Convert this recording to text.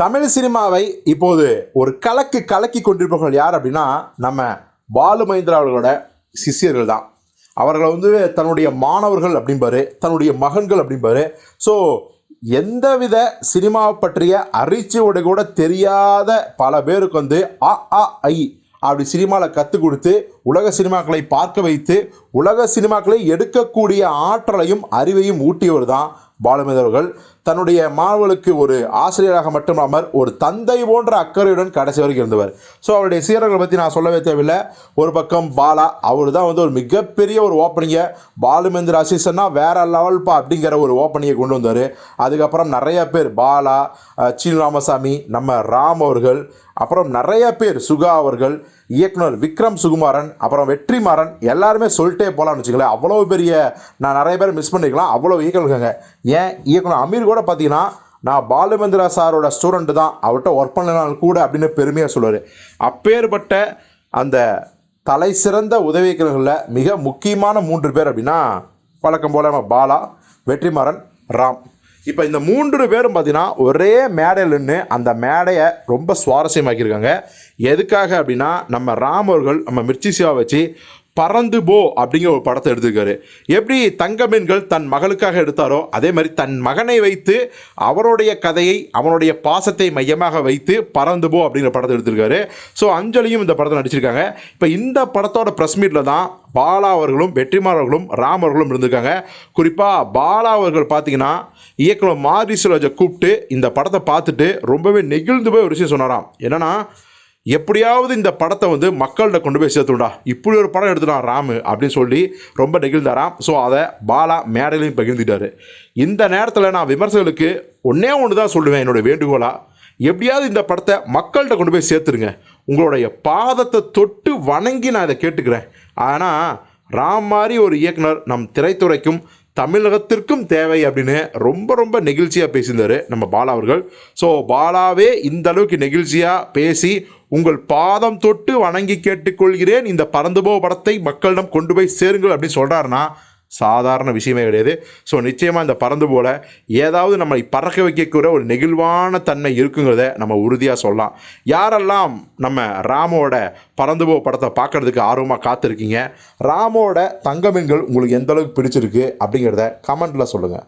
தமிழ் சினிமாவை இப்போது ஒரு கலக்கு கலக்கி கொண்டிருப்பவர்கள் யார் அப்படின்னா நம்ம பாலு மகேந்திரா அவர்களோட சிஷ்யர்கள் தான். அவர்களை வந்து தன்னுடைய மாணவர்கள் அப்படிம்பாரு தன்னுடைய மகன்கள் அப்படிம்பாரு. ஸோ எந்தவித சினிமாவை பற்றிய அரிச்சுவோட கூட தெரியாத பல பேருக்கு வந்து அ ஆ ஐ அப்படி சினிமாவில் கற்றுக் கொடுத்து உலக சினிமாக்களை பார்க்க வைத்து உலக சினிமாக்களை எடுக்கக்கூடிய ஆற்றலையும் அறிவையும் ஊட்டியவர் தான் பாலுமேந்திர தன்னுடைய மாணவர்களுக்கு ஒரு ஆசிரியராக மட்டுமல்லாமல் ஒரு தந்தை போன்ற அக்கறையுடன் கடைசி வரைக்கும் இருந்தவர். ஸோ அவருடைய சீரர்களை பற்றி நான் சொல்லவே தேவையில்லை. ஒரு பக்கம் பாலா அவர் தான் வந்து ஒரு மிகப்பெரிய ஒரு ஓப்பனிங்கை பாலுமேந்திர அசிஸ்டன்னா வேற லெவல்ப்பா அப்படிங்கிற ஒரு ஓப்பனிங்கை கொண்டு வந்தார். அதுக்கப்புறம் நிறைய பேர் பாலா அஹ், சீனு ராமசாமி நம்ம ராம் அவர்கள் அப்புறம் நிறைய பேர் சுகா அவர்கள் இயக்குனர் விக்ரம் சுகுமாரன் அப்புறம் வெற்றிமாறன் எல்லாருமே சொல்லிட்டே போகலாம்னு வச்சுக்கல அவ்வளோ பெரிய நான் நிறைய பேர் மிஸ் பண்ணிருக்கலாம். அவ்வளோ இயக்குனர் இருக்காங்க. ஏன்? இயக்குனர் அமீர் கூட பார்த்தீங்கன்னா நான் பாலுமந்திரா சாரோட ஸ்டூடெண்ட் தான். அவர்கிட்ட ஒர்க் பண்ணலாம் கூட அப்படின்னு பெருமையாக சொல்லுவார். அப்பேற்பட்ட அந்த தலை சிறந்த உதவி மிக முக்கியமான மூன்று பேர் அப்படின்னா வழக்கம் போல் நம்ம பாலா வெற்றிமாறன் ராம். இப்போ இந்த மூன்று பேரும் பார்த்தீங்கன்னா ஒரே மேடையில் நின்று அந்த மேடையை ரொம்ப சுவாரஸ்யமாக்கியிருக்காங்க. எதுக்காக அப்படின்னா நம்ம ராம் அவர்கள் நம்ம மிர்ச்சி சிவா வச்சு பறந்து போ அப்படிங்கிற ஒரு படத்தை எடுத்திருக்காரு. எப்படி தங்கமீன்கள் தன் மகளுக்காக எடுத்தாரோ அதே மாதிரி தன் மகனை வைத்து அவருடைய கதையை அவனுடைய பாசத்தை மையமாக வைத்து பறந்து போ அப்படிங்கிற படத்தை எடுத்திருக்காரு. ஸோ அஞ்சலியும் இந்த படத்தை நடிச்சிருக்காங்க. இப்போ இந்த படத்தோட ப்ரெஸ் மீட்டில் தான் பாலா அவர்களும் வெற்றிமாறன் அவர்களும் ராம் அவர்களும் இருந்திருக்காங்க. குறிப்பாக பாலா அவர்கள் பார்த்தீங்கன்னா இயக்குனர் மாரி சுரஜை கூப்பிட்டு இந்த படத்தை பார்த்துட்டு ரொம்பவே நெகிழ்ந்து போய் ஒரு விஷயம் சொன்னாராம். என்னன்னா எப்படியாவது இந்த படத்தை வந்து மக்கள்கிட்ட கொண்டு போய் சேர்த்துடா இப்படி ஒரு படம் எடுத்துட்டான் ராமு அப்படின்னு சொல்லி ரொம்ப நெகிழ்ந்தாராம் ஸோ அதை பாலா மேடையிலையும் பகிர்ந்துட்டாரு. இந்த நேரத்தில் நான் விமர்சகர்களுக்கு ஒன்றே ஒன்று தான் சொல்லுவேன் என்னோட வேண்டுகோளாக எப்படியாவது இந்த படத்தை மக்கள்கிட்ட கொண்டு போய் சேர்த்துருங்க. உங்களுடைய பாதத்தை தொட்டு வணங்கி நான் இதை கேட்டுக்கிறேன். ஆனால் ராம் மாதிரி ஒரு இயக்குனர் நம் திரைத்துறைக்கும் தமிழகத்திற்கும் தேவை அப்படின்னு ரொம்ப ரொம்ப நெகிழ்ச்சியாக பேசியிருந்தார் நம்ம பாலா அவர்கள். ஸோ பாலாவே இந்த அளவுக்கு நெகிழ்ச்சியாக பேசி உங்கள் பாதம் தொட்டு வணங்கி கேட்டுக்கொள்கிறேன். இந்த பறந்துபோ படத்தை மக்களிடம் கொண்டு போய் சேருங்கள் அப்படின்னு சொல்கிறாருன்னா சாதாரண விஷயமே கிடையாது. ஸோ நிச்சயமாக இந்த பறந்து போல ஏதாவது நம்மை பறக்க வைக்கக்கூட ஒரு நெகிழ்வான தன்மை இருக்குங்கிறத நம்ம உறுதியாக சொல்லலாம். யாரெல்லாம் நம்ம ராமோட பறந்து போ படத்தை பார்க்கறதுக்கு ஆர்வமாக காத்திருக்கீங்க ராமோட தங்கமீன்கள் உங்களுக்கு எந்த அளவுக்கு பிடிச்சிருக்கு அப்படிங்கிறத கமெண்ட்டில் சொல்லுங்கள்